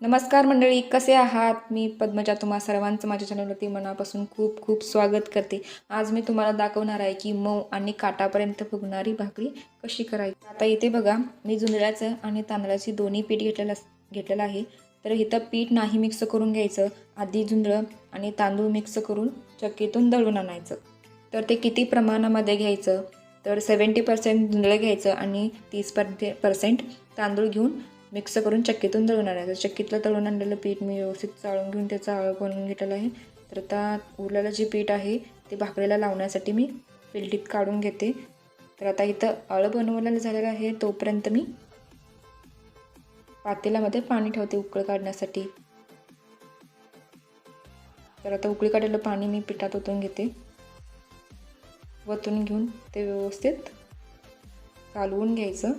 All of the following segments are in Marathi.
नमस्कार मंडळी कसे आहात? मी पद्मजा तुम्हा सर्वांचं माझ्या चॅनलवरती मनापासून खूप खूप स्वागत करते. आज मी तुम्हाला दाखवणार आहे की मऊ आणि काटापर्यंत फुगणारी भाकरी कशी करायची? आता इथे बघा मी जुंदळ्याचं आणि तांदळाची दोन्ही पीठ घेतलेलं घेतलेलं आहे. तर इथं पीठ नाही मिक्स करून घ्यायचं. आधी जुंदळं आणि तांदूळ मिक्स करून चक्कीतून दळून आणायचं. तर ते किती प्रमाणामध्ये घ्यायचं? तर सेवन्टी पर्सेंट जुंदळं घ्यायचं आणि तीस पर्से पर्सेंट तांदूळ घेऊन मिक्स करून चक्कीतून दळून आणायचं. चक्कीतलं तळून आणलेलं पीठ मी व्यवस्थित चाळून घेऊन त्याचा आळ बनवून घेतलेलं आहे. तर आता उरलेलं जे पीठ आहे ते भाकरीला लावण्यासाठी मी फिल्टीत काढून घेते. तर आता इथं अळ बनवलेलं झालेलं आहे. तोपर्यंत मी पातेल्यामध्ये पाणी ठेवते उकळ काढण्यासाठी. तर आता उकळी काढलेलं पाणी मी पिठात ओतून घेते. वतून घेऊन ते व्यवस्थित कालवून घ्यायचं.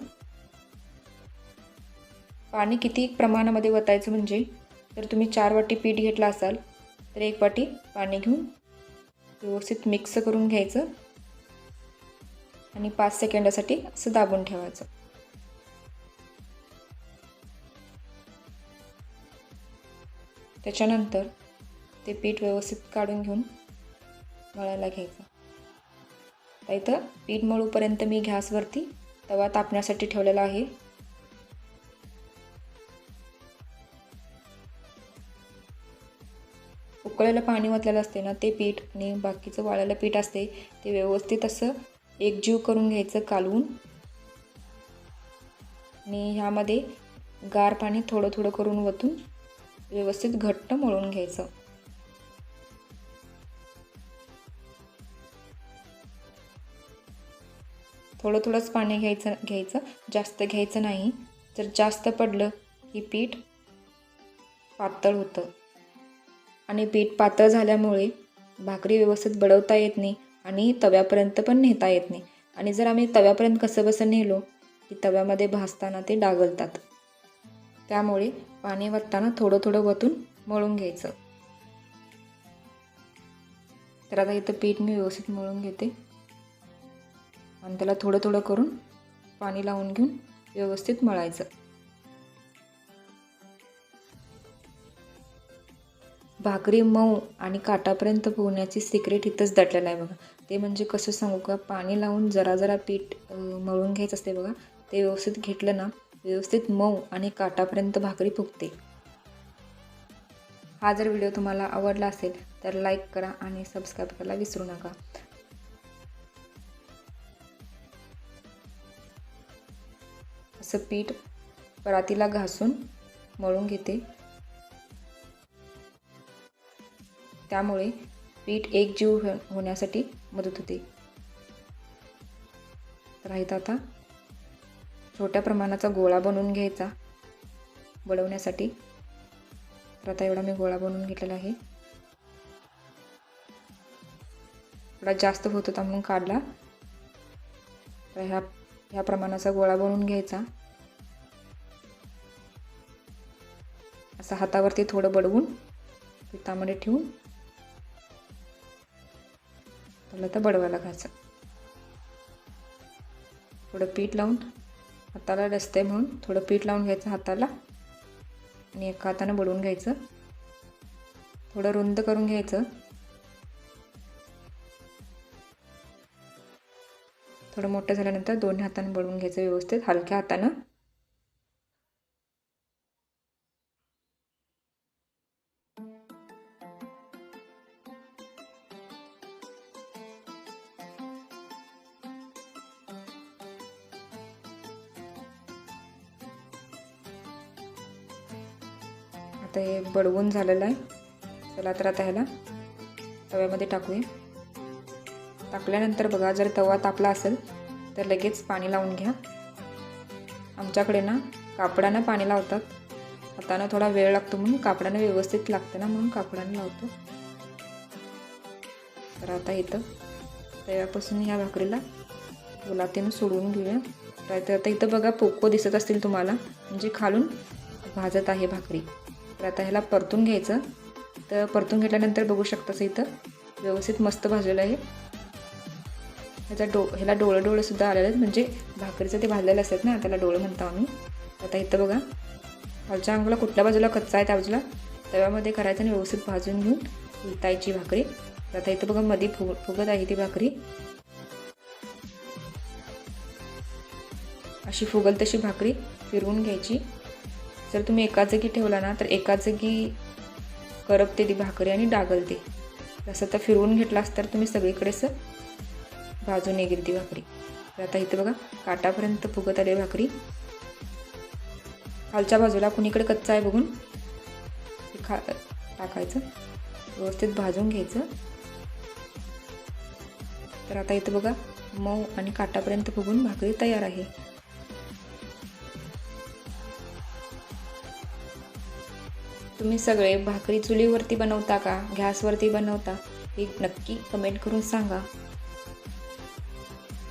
पाणी किती प्रमाणामध्ये वतायचं म्हणजे? जर तुम्ही चार वाटी पीठ घेतलं असाल तर एक वाटी पाणी घेऊन व्यवस्थित मिक्स करून घ्यायचं आणि पाच सेकंदासाठी असं दाबून ठेवायचं. त्याच्यानंतर ते पीठ व्यवस्थित काढून घेऊन मळायला घ्यायचं. आता इथं पीठ मळूपर्यंत मी गॅसवरती तवा तापण्यासाठी ठेवलेला आहे. उकळलेलं पाणी ओतलेलं असते ना ते पीठ आणि बाकीचं वाळलेलं पीठ असते ते व्यवस्थित असं एकजीव करून घ्यायचं कालवून. आणि ह्यामध्ये गार पाणी थोडं थोडं करून वतून व्यवस्थित घट्ट मळून घ्यायचं. थोडं थोडंच पाणी घ्यायचं घ्यायचं जास्त घ्यायचं नाही. जर जास्त पडलं की पीठ पातळ होतं. आणि पीठ पातळ झाल्यामुळे भाकरी व्यवस्थित बडवता येत नाही आणि तव्यापर्यंत पण नेता येत नाही. आणि जर आम्ही तव्यापर्यंत कसं बसं नेलो की तव्यामध्ये भाजताना ते डागलतात. त्यामुळे पाणी वतताना थोडं थोडं वतून मळून घ्यायचं. तर आता इथं पीठ मी व्यवस्थित मळून घेते. आणि त्याला थोडं थोडं करून पाणी लावून घेऊन व्यवस्थित मळायचं. भाकरी मऊ आणि काटापर्यंत पोहण्याची सिक्रेट इथंच दटलेलं आहे बघा. ते म्हणजे कसं सांगू का? पाणी लावून जरा जरा पीठ मळून घ्यायचं असते बघा. ते व्यवस्थित घेतलं ना व्यवस्थित मऊ आणि काटापर्यंत भाकरी फुगते. हा जर व्हिडिओ तुम्हाला आवडला असेल तर लाईक करा आणि सबस्क्राईब करायला विसरू नका. असं पीठ परातीला घासून मळून घेते. त्यामुळे पीठ एकजीव हो-, होण्यासाठी मदत होते. तर आता छोट्या प्रमाणाचा गोळा बनवून घ्यायचा. बनवण्यासाठी तर आता एवढा मी गोळा बनवून घेतलेला आहे. थोडा जास्त होत होता म्हणून काढला. तर ह्या ह्या प्रमाणाचा गोळा बनवून घ्यायचा. असं हातावरती थोडं बडवून पिठामध्ये ठेवून त्याला तर बडवायला घ्यायचं थोडं पीठ लावून हाताला रस्ते म्हणून थोडं पीठ लावून घ्यायचं हाताला आणि एका हातानं बडवून घ्यायचं. थोडं रुंद करून घ्यायचं. थोडं मोठं झाल्यानंतर दोन्ही हातानं बडवून घ्यायचं व्यवस्थित. हलक्या हातानं. आता हे बडवून झालेलं आहे. चला तर आता ह्याला तव्यामध्ये टाकूया. टाकल्यानंतर बघा जर तवा तापला असेल तर लगेच पाणी लावून घ्या. आमच्याकडे ना कापडानं पाणी लावतात. हातानं थोडा वेळ लागतो म्हणून कापडानं व्यवस्थित लागतं ना म्हणून कापडानं लावतो. तर आता इथं तव्यापासून ह्या भाकरीला गुलातीनं सोडवून घेऊया. तर आता इथं बघा पोको दिसत असतील तुम्हाला. म्हणजे खालून भाजत आहे भाकरी. तर आता ह्याला परतून घ्यायचं. तर परतून घेतल्यानंतर बघू शकताच इथं व्यवस्थित मस्त भाजलेलं आहे. ह्याचा डो ह्याला डोळं डोळंसुद्धा आलेलं आहेत. म्हणजे भाकरीचं ते भाजलेलं असतात ना त्याला डोळं म्हणतो आम्ही. आता इथं बघा. खालच्या अंगाला कुठल्या बाजूला कच्चा आहे त्या बाजूला तव्यामध्ये करायचं आणि व्यवस्थित भाजून घेऊन उलतायची भाकरी. तर आता इथं बघा मध्ये फुग फुगत आहे ती भाकरी. अशी फुगल तशी भाकरी फिरवून घ्यायची. जर तुम्ही एकाच जागी ठेवला ना तर एकाच जागी करपते ती भाकरी आणि डागलते. तसं तर फिरवून घेतलास तर तुम्ही सगळीकडे असं भाजून निघेल ती भाकरी. तर आता इथं बघा काटापर्यंत फुगत आली भाकरी. खालच्या बाजूला कुणीकडे कच्चा आहे बघून? ते खा टाकायचं. व्यवस्थित भाजून घ्यायचं. तर आता इथं बघा मऊ आणि काटापर्यंत फुगून भाकरी तयार आहे. तुम्ही सगळे भाकरी चुलीवरती बनवता का? गॅसवरती बनवता? हे नक्की कमेंट करून सांगा.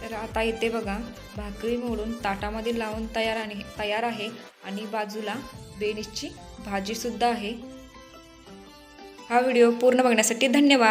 तर आता इथे बघा भाकरी मोडून ताटामध्ये लावून तयार आणि तयार आहे आणि बाजूला बेनिसची भाजीसुद्धा आहे. हा व्हिडिओ पूर्ण बघण्यासाठी धन्यवाद.